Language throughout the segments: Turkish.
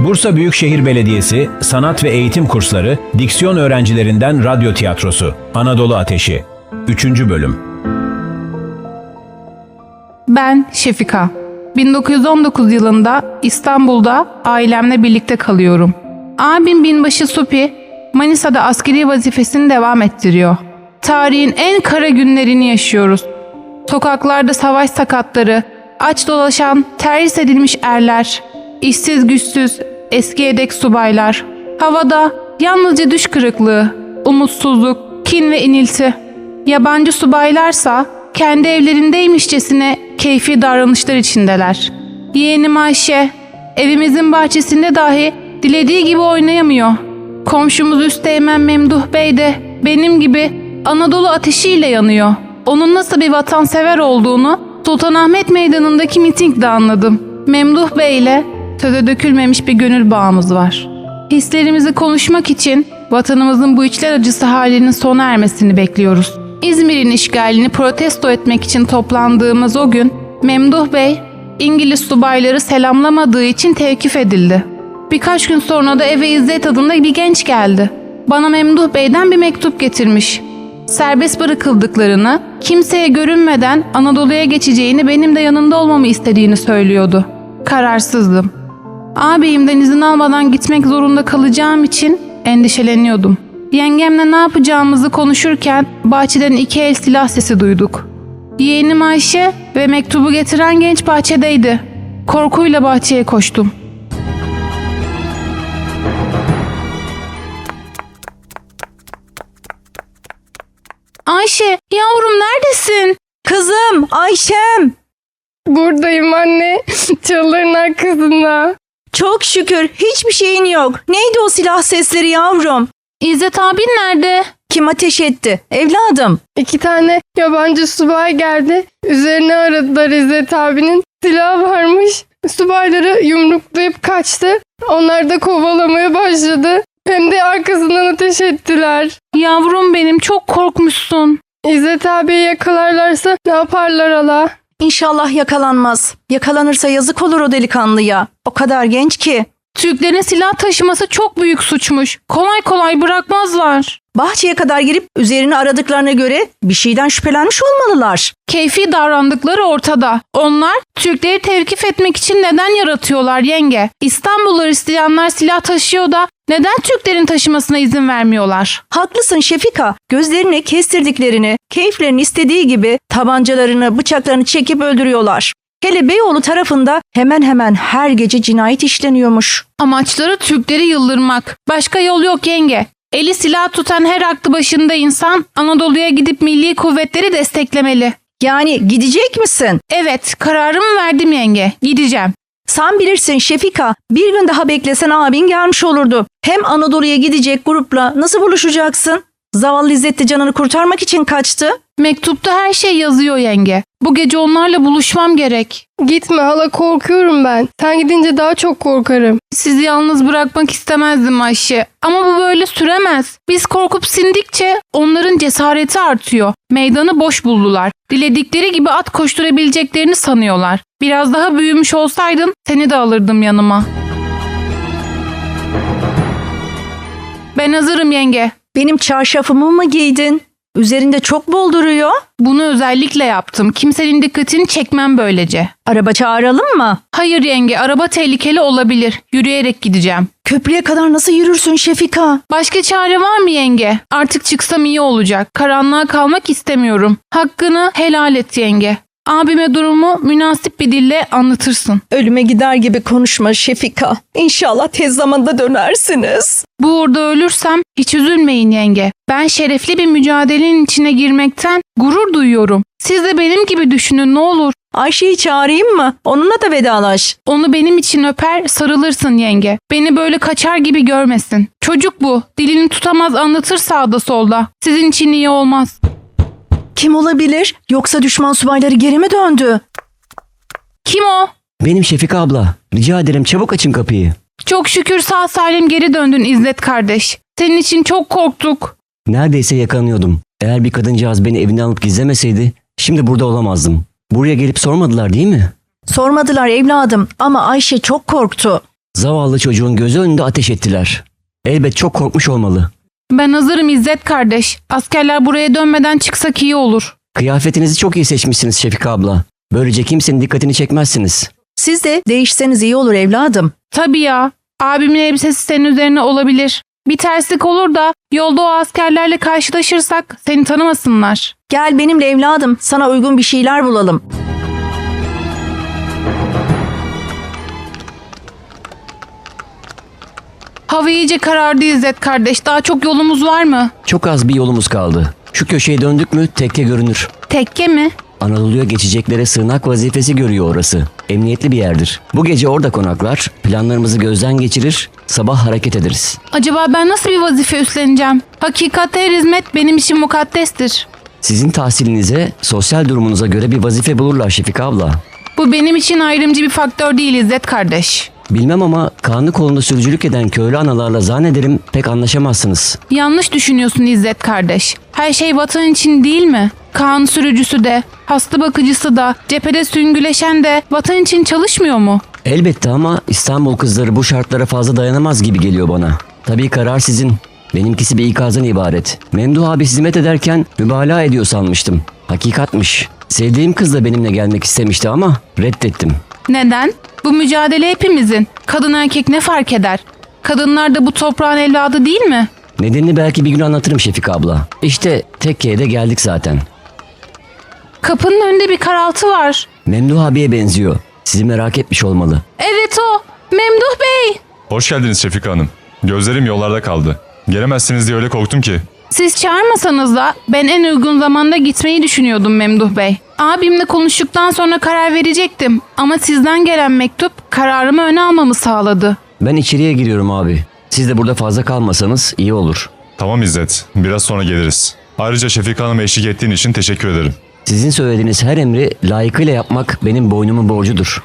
Bursa Büyükşehir Belediyesi Sanat ve Eğitim Kursları Diksiyon Öğrencilerinden Radyo Tiyatrosu Anadolu Ateşi 3. Bölüm Ben Şefika. 1919 yılında İstanbul'da ailemle birlikte kalıyorum. Abim binbaşı Supi Manisa'da askeri vazifesini devam ettiriyor. Tarihin en kara günlerini yaşıyoruz. Sokaklarda savaş sakatları, aç dolaşan, terhis edilmiş erler, işsiz güçsüz, eski yedek subaylar. Havada yalnızca düş kırıklığı, umutsuzluk, kin ve inilti. Yabancı subaylarsa kendi evlerindeymişçesine keyfi davranışlar içindeler. Yeğenim Ayşe evimizin bahçesinde dahi dilediği gibi oynayamıyor. Komşumuz Üsteğmen Memduh Bey de benim gibi Anadolu ateşiyle yanıyor. Onun nasıl bir vatansever olduğunu Sultanahmet Meydanı'ndaki mitingde anladım. Memduh Bey ile söze dökülmemiş bir gönül bağımız var. Hislerimizi konuşmak için vatanımızın bu içler acısı halinin sona ermesini bekliyoruz. İzmir'in işgalini protesto etmek için toplandığımız o gün Memduh Bey İngiliz subayları selamlamadığı için tevkif edildi. Birkaç gün sonra da eve İzzet adında bir genç geldi. Bana Memduh Bey'den bir mektup getirmiş. Serbest bırakıldıklarını, kimseye görünmeden Anadolu'ya geçeceğini benim de yanında olmamı istediğini söylüyordu. Kararsızdım. Ağabeyimden izin almadan gitmek zorunda kalacağım için endişeleniyordum. Yengemle ne yapacağımızı konuşurken bahçeden iki el silah sesi duyduk. Yeğenim Ayşe ve mektubu getiren genç bahçedeydi. Korkuyla bahçeye koştum. Ayşe, yavrum neredesin? Kızım Ayşem. Buradayım anne. Çalıların arkasında. Çok şükür hiçbir şeyin yok. Neydi o silah sesleri yavrum? İzzet abin nerede? Kim ateş etti? Evladım. İki tane yabancı subay geldi. Üzerine aradılar İzzet abinin. Silah varmış. Subayları yumruklayıp kaçtı. Onlar da kovalamaya başladı. Hem de arkasından ateş ettiler. Yavrum benim çok korkmuşsun. İzzet abiyi yakalarlarsa ne yaparlar ala? İnşallah yakalanmaz. Yakalanırsa yazık olur o delikanlıya. O kadar genç ki. Türklerin silah taşıması çok büyük suçmuş. Kolay kolay bırakmazlar. Bahçeye kadar girip üzerini aradıklarına göre bir şeyden şüphelenmiş olmalılar. Keyfi davrandıkları ortada. Onlar Türkleri tevkif etmek için neden yaratıyorlar yenge? İstanbul Hristiyanlar silah taşıyor da neden Türklerin taşımasına izin vermiyorlar? Haklısın Şefika. Gözlerini kestirdiklerini, keyiflerin istediği gibi tabancalarını, bıçaklarını çekip öldürüyorlar. Hele Beyoğlu tarafında hemen hemen her gece cinayet işleniyormuş. Amaçları Türkleri yıldırmak. Başka yol yok yenge. Eli silah tutan her aklı başında insan Anadolu'ya gidip milli kuvvetleri desteklemeli. Yani gidecek misin? Evet, kararımı verdim yenge. Gideceğim. Sen bilirsin Şefika. Bir gün daha beklesen abin gelmiş olurdu. Hem Anadolu'ya gidecek grupla nasıl buluşacaksın? Zavallı İzzet de canını kurtarmak için kaçtı. Mektupta her şey yazıyor yenge. Bu gece onlarla buluşmam gerek. Gitme hala korkuyorum ben. Sen gidince daha çok korkarım. Sizi yalnız bırakmak istemezdim Ayşe. Ama bu böyle süremez. Biz korkup sindikçe onların cesareti artıyor. Meydanı boş buldular. Diledikleri gibi at koşturabileceklerini sanıyorlar. Biraz daha büyümüş olsaydın seni de alırdım yanıma. Ben hazırım yenge. Benim çarşafımı mı giydin? Üzerinde çok bol duruyor. Bunu özellikle yaptım. Kimsenin dikkatini çekmem böylece. Araba çağıralım mı? Hayır yenge, araba tehlikeli olabilir. Yürüyerek gideceğim. Köprüye kadar nasıl yürürsün Şefika? Başka çare var mı yenge? Artık çıksam iyi olacak. Karanlığa kalmak istemiyorum. Hakkını helal et yenge. Abime durumu münasip bir dille anlatırsın. Ölüme gider gibi konuşma Şefika. İnşallah tez zamanda dönersiniz. Bu uğurda ölürsem hiç üzülmeyin yenge. Ben şerefli bir mücadelenin içine girmekten gurur duyuyorum. Siz de benim gibi düşünün ne olur. Ayşe'yi çağırayım mı? Onunla da vedalaş. Onu benim için öper, sarılırsın yenge. Beni böyle kaçar gibi görmesin. Çocuk bu. Dilini tutamaz anlatır sağda solda. Sizin için iyi olmaz. Kim olabilir? Yoksa düşman subayları geri mi döndü? Kim o? Benim Şefika abla. Rica ederim çabuk açın kapıyı. Çok şükür sağ salim geri döndün İzzet kardeş. Senin için çok korktuk. Neredeyse yakalanıyordum. Eğer bir kadıncağız beni evinden alıp gizlemeseydi şimdi burada olamazdım. Buraya gelip sormadılar değil mi? Sormadılar evladım ama Ayşe çok korktu. Zavallı çocuğun gözü önünde ateş ettiler. Elbet çok korkmuş olmalı. Ben hazırım İzzet kardeş. Askerler buraya dönmeden çıksak iyi olur. Kıyafetinizi çok iyi seçmişsiniz Şefika abla. Böylece kimsenin dikkatini çekmezsiniz. Siz de değişseniz iyi olur evladım. Tabii ya. Abimin elbisesi senin üzerine olabilir. Bir terslik olur da yolda o askerlerle karşılaşırsak seni tanımasınlar. Gel benimle evladım sana uygun bir şeyler bulalım. Hava iyice karardı İzzet kardeş. Daha çok yolumuz var mı? Çok az bir yolumuz kaldı. Şu köşeye döndük mü tekke görünür. Tekke mi? Anadolu'ya geçeceklere sığınak vazifesi görüyor orası. Emniyetli bir yerdir. Bu gece orada konaklar, planlarımızı gözden geçirir, sabah hareket ederiz. Acaba ben nasıl bir vazife üstleneceğim? Hakikatte hizmet benim için mukaddestir. Sizin tahsilinize, sosyal durumunuza göre bir vazife bulurlar Şefika abla. Bu benim için ayrımcı bir faktör değil İzzet kardeş. Bilmem ama kanlı kolunda sürücülük eden köylü analarla zannederim pek anlaşamazsınız. Yanlış düşünüyorsun İzzet kardeş. Her şey vatan için değil mi? Kaan sürücüsü de, hasta bakıcısı da, cephede süngüleşen de vatan için çalışmıyor mu? Elbette ama İstanbul kızları bu şartlara fazla dayanamaz gibi geliyor bana. Tabii karar sizin. Benimkisi bir ikazdan ibaret. Memduh abi hizmet ederken mübalağa ediyor sanmıştım. Hakikatmiş. Sevdiğim kız da benimle gelmek istemişti ama reddettim. Neden? Bu mücadele hepimizin. Kadın erkek ne fark eder? Kadınlar da bu toprağın evladı değil mi? Nedenini belki bir gün anlatırım Şefika abla. İşte tekkeye de geldik zaten. Kapının önünde bir karaltı var. Memduh abiye benziyor. Sizi merak etmiş olmalı. Evet o. Memduh Bey. Hoş geldiniz Şefika Hanım. Gözlerim yollarda kaldı. Gelemezsiniz diye öyle korktum ki. Siz çağırmasanız da ben en uygun zamanda gitmeyi düşünüyordum Memduh Bey. Abimle konuştuktan sonra karar verecektim. Ama sizden gelen mektup kararımı öne almamı sağladı. Ben içeriye giriyorum abi. Siz de burada fazla kalmasanız iyi olur. Tamam İzzet, biraz sonra geliriz. Ayrıca Şefika Hanım'a eşlik ettiğin için teşekkür ederim. Sizin söylediğiniz her emri layıkıyla yapmak benim boynumun borcudur.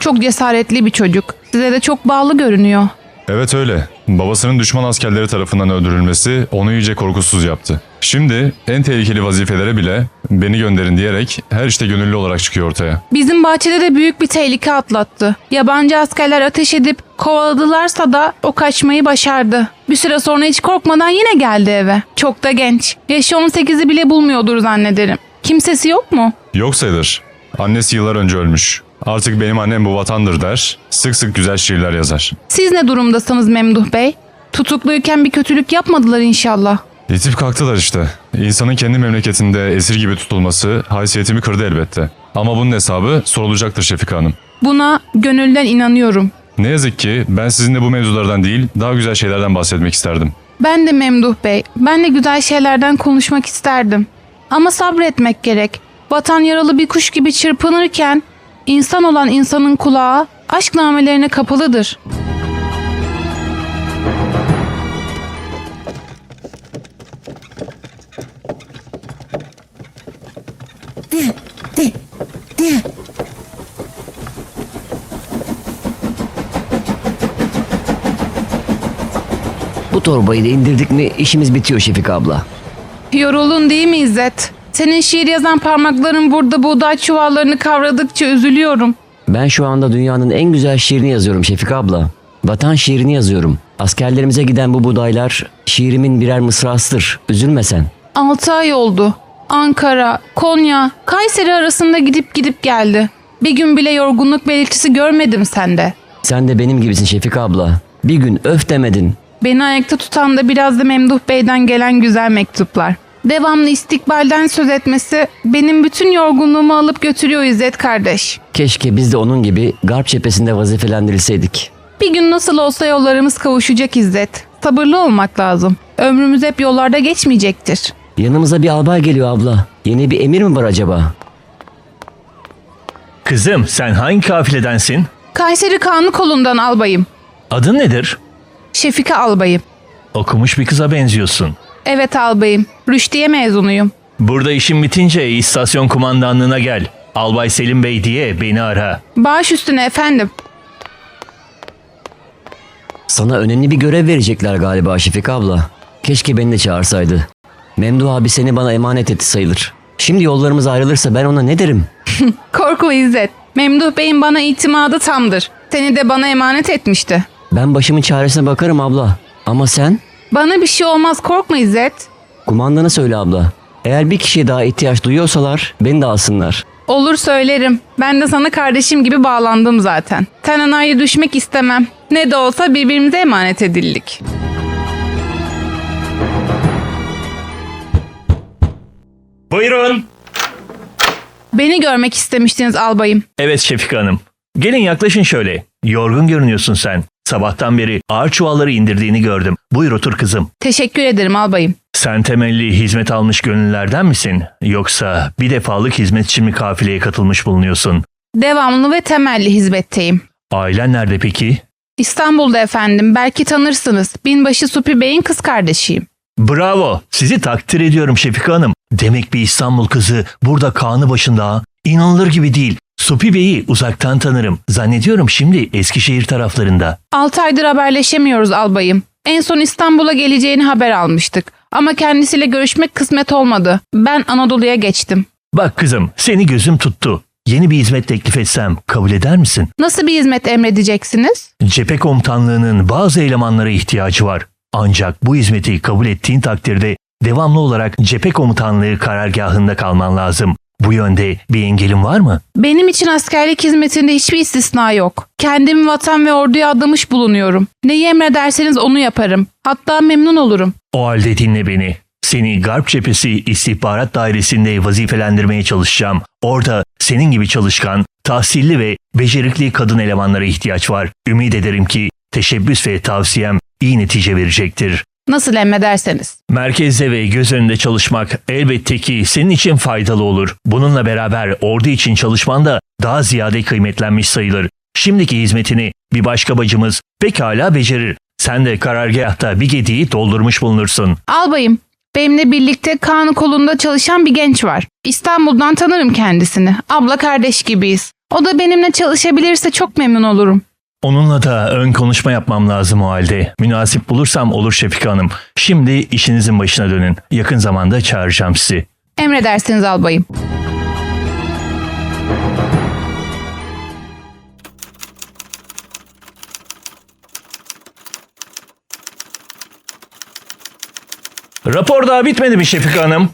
Çok cesaretli bir çocuk. Size de çok bağlı görünüyor. Evet öyle. Babasının düşman askerleri tarafından öldürülmesi onu iyice korkusuz yaptı. Şimdi en tehlikeli vazifelere bile beni gönderin diyerek her işte gönüllü olarak çıkıyor ortaya. Bizim bahçede de büyük bir tehlike atlattı. Yabancı askerler ateş edip kovaladılarsa da o kaçmayı başardı. Bir süre sonra hiç korkmadan yine geldi eve. Çok da genç. Yaşı 18'i bile bulmuyordur zannederim. Kimsesi yok mu? Yok sayılır. Annesi yıllar önce ölmüş. Artık benim annem bu vatandır der. Sık sık güzel şiirler yazar. Siz ne durumdasınız Memduh Bey? Tutukluyken bir kötülük yapmadılar inşallah. Yetip kalktılar işte. İnsanın kendi memleketinde esir gibi tutulması haysiyetimi kırdı elbette. Ama bunun hesabı sorulacaktır Şefika Hanım. Buna gönülden inanıyorum. Ne yazık ki ben sizinle bu mevzulardan değil daha güzel şeylerden bahsetmek isterdim. Ben de Memduh Bey. Ben de güzel şeylerden konuşmak isterdim. Ama sabretmek gerek. Vatan yaralı bir kuş gibi çırpınırken insan olan insanın kulağı aşk namelerine kapalıdır. Bu torbayı da indirdik mi işimiz bitiyor Şefika abla. Yoruldun değil mi İzzet? Senin şiir yazan parmakların burada buğday çuvallarını kavradıkça üzülüyorum. Ben şu anda dünyanın en güzel şiirini yazıyorum Şefika abla. Vatan şiirini yazıyorum. Askerlerimize giden bu buğdaylar şiirimin birer mısrasıdır. Üzülme sen. 6 ay oldu. Ankara, Konya, Kayseri arasında gidip gidip geldi. Bir gün bile yorgunluk belirtisi görmedim sende. Sen de benim gibisin Şefika abla. Bir gün öf demedin. Beni ayakta tutan da biraz da Memduh Bey'den gelen güzel mektuplar. Devamlı istikbalden söz etmesi benim bütün yorgunluğumu alıp götürüyor İzzet kardeş. Keşke biz de onun gibi Garp cephesinde vazifelendirilseydik. Bir gün nasıl olsa yollarımız kavuşacak İzzet. Sabırlı olmak lazım. Ömrümüz hep yollarda geçmeyecektir. Yanımıza bir albay geliyor abla. Yeni bir emir mi var acaba? Kızım sen hangi kafiledensin? Kayseri Kanı kolundan albayım. Adın nedir? Şefika albayım. Okumuş bir kıza benziyorsun. Evet albayım. Rüştiye mezunuyum. Burada işin bitince istasyon kumandanlığına gel. Albay Selim Bey diye beni ara. Baş üstüne efendim. Sana önemli bir görev verecekler galiba Şefika abla. Keşke beni de çağırsaydı. Memduh abi seni bana emanet etti sayılır. Şimdi yollarımız ayrılırsa ben ona ne derim? Korkma İzzet. Memduh Bey'in bana itimadı tamdır. Seni de bana emanet etmişti. Ben başımın çaresine bakarım abla. Ama sen? Bana bir şey olmaz korkma İzzet. Kumandana söyle abla. Eğer bir kişiye daha ihtiyaç duyuyorsalar beni de alsınlar. Olur söylerim. Ben de sana kardeşim gibi bağlandım zaten. Ayrı düşmek istemem. Ne de olsa birbirimize emanet edildik. Buyurun. Beni görmek istemiştiniz albayım. Evet Şefika Hanım. Gelin yaklaşın şöyle. Yorgun görünüyorsun sen. Sabahtan beri ağır çuvalları indirdiğini gördüm. Buyur otur kızım. Teşekkür ederim albayım. Sen temelli hizmet almış gönüllerden misin? Yoksa bir defalık hizmet için mi kafileye katılmış bulunuyorsun? Devamlı ve temelli hizmetteyim. Ailen nerede peki? İstanbul'da efendim. Belki tanırsınız. Binbaşı Supi Bey'in kız kardeşiyim. Bravo. Sizi takdir ediyorum Şefika Hanım. Demek bir İstanbul kızı burada kanı başında. İnanılır gibi değil. Supi Bey'i uzaktan tanırım. Zannediyorum şimdi Eskişehir taraflarında. 6 aydır haberleşemiyoruz albayım. En son İstanbul'a geleceğini haber almıştık. Ama kendisiyle görüşmek kısmet olmadı. Ben Anadolu'ya geçtim. Bak kızım seni gözüm tuttu. Yeni bir hizmet teklif etsem kabul eder misin? Nasıl bir hizmet emredeceksiniz? Cephe komutanlığının bazı elemanlara ihtiyacı var. Ancak bu hizmeti kabul ettiğin takdirde devamlı olarak cephe komutanlığı karargahında kalman lazım. Bu yönde bir engelin var mı? Benim için askerlik hizmetinde hiçbir istisna yok. Kendimi vatan ve orduya adamış bulunuyorum. Neyi emrederseniz onu yaparım. Hatta memnun olurum. O halde dinle beni. Seni Garp Cephesi İstihbarat Dairesi'nde vazifelendirmeye çalışacağım. Orada senin gibi çalışkan, tahsilli ve becerikli kadın elemanlara ihtiyaç var. Ümit ederim ki teşebbüs ve tavsiyem iyi netice verecektir. Nasıl emrederseniz. Merkezde ve göz önünde çalışmak elbette ki senin için faydalı olur. Bununla beraber ordu için çalışman da daha ziyade kıymetlenmiş sayılır. Şimdiki hizmetini bir başka bacımız pekala becerir. Sen de karargahta bir gediği doldurmuş bulunursun. Albayım, benimle birlikte kanı kolunda çalışan bir genç var. İstanbul'dan tanırım kendisini. Abla kardeş gibiyiz. O da benimle çalışabilirse çok memnun olurum. Onunla da ön konuşma yapmam lazım o halde. Münasip bulursam olur Şefika Hanım. Şimdi işinizin başına dönün. Yakın zamanda çağıracağım sizi. Emredersiniz albayım. Rapor daha bitmedi mi Şefika Hanım?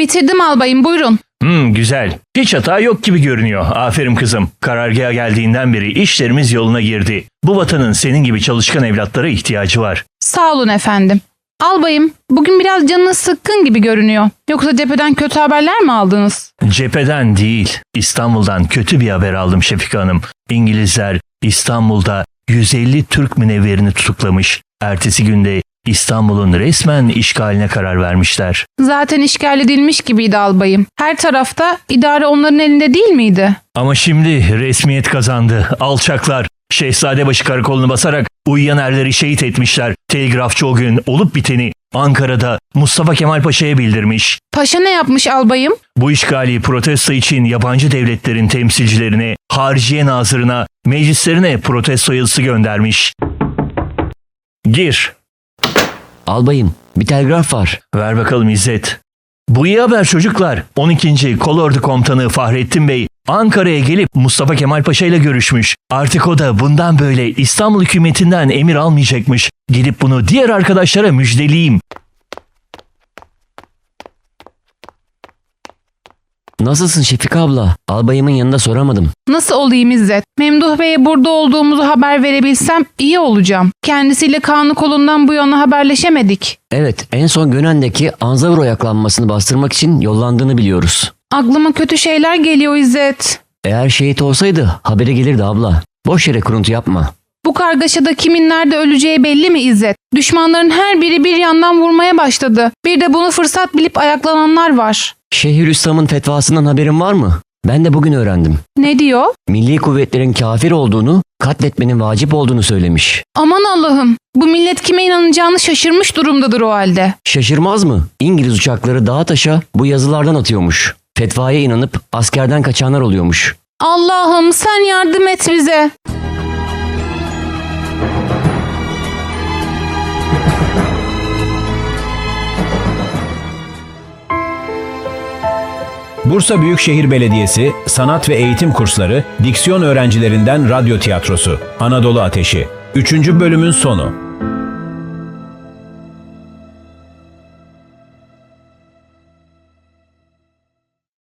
Bitirdim albayım buyurun. Hmm, güzel. Hiç hata yok gibi görünüyor. Aferin kızım. Karargaha geldiğinden beri işlerimiz yoluna girdi. Bu vatanın senin gibi çalışkan evlatlara ihtiyacı var. Sağ olun efendim. Albayım, bugün biraz canınız sıkkın gibi görünüyor. Yoksa cepheden kötü haberler mi aldınız? Cepheden değil, İstanbul'dan kötü bir haber aldım Şefika Hanım. İngilizler İstanbul'da 150 Türk münevverini tutuklamış. Ertesi günde İstanbul'un resmen işgaline karar vermişler. Zaten işgal edilmiş gibiydi albayım. Her tarafta idare onların elinde değil miydi? Ama şimdi resmiyet kazandı. Alçaklar. Şehzadebaşı karakolunu basarak uyuyan erleri şehit etmişler. Telgrafçı o gün olup biteni Ankara'da Mustafa Kemal Paşa'ya bildirmiş. Paşa ne yapmış albayım? Bu işgali protesto için yabancı devletlerin temsilcilerine, hariciye nazırına, meclislerine protesto yazısı göndermiş. Gir. Albayım bir telgraf var. Ver bakalım İzzet. Bu iyi haber çocuklar. 12. Kolordu Komutanı Fahrettin Bey Ankara'ya gelip Mustafa Kemal Paşa ile görüşmüş. Artık o da bundan böyle İstanbul hükümetinden emir almayacakmış. Gidip bunu diğer arkadaşlara müjdeleyeyim. Nasılsın Şefika abla? Albayımın yanında soramadım. Nasıl olayım İzzet? Memduh Bey'e burada olduğumuzu haber verebilsem iyi olacağım. Kendisiyle kanı kolundan bu yana haberleşemedik. Evet en son Gönen'deki Anzavur ayaklanmasını bastırmak için yollandığını biliyoruz. Aklıma kötü şeyler geliyor İzzet. Eğer şehit olsaydı haberi gelirdi abla. Boş yere kuruntu yapma. Bu kargaşada kimin nerede öleceği belli mi İzzet? Düşmanların her biri bir yandan vurmaya başladı. Bir de bunu fırsat bilip ayaklananlar var. Şeyhülislam'ın fetvasından haberin var mı? Ben de bugün öğrendim. Ne diyor? Milli kuvvetlerin kafir olduğunu, katletmenin vacip olduğunu söylemiş. Aman Allah'ım. Bu millet kime inanacağını şaşırmış durumdadır o halde. Şaşırmaz mı? İngiliz uçakları dağa taşa bu yazılardan atıyormuş. Fetvaya inanıp askerden kaçanlar oluyormuş. Allah'ım sen yardım et bize. Bursa Büyükşehir Belediyesi Sanat ve Eğitim Kursları Diksiyon Öğrencilerinden Radyo Tiyatrosu Anadolu Ateşi 3. bölümün sonu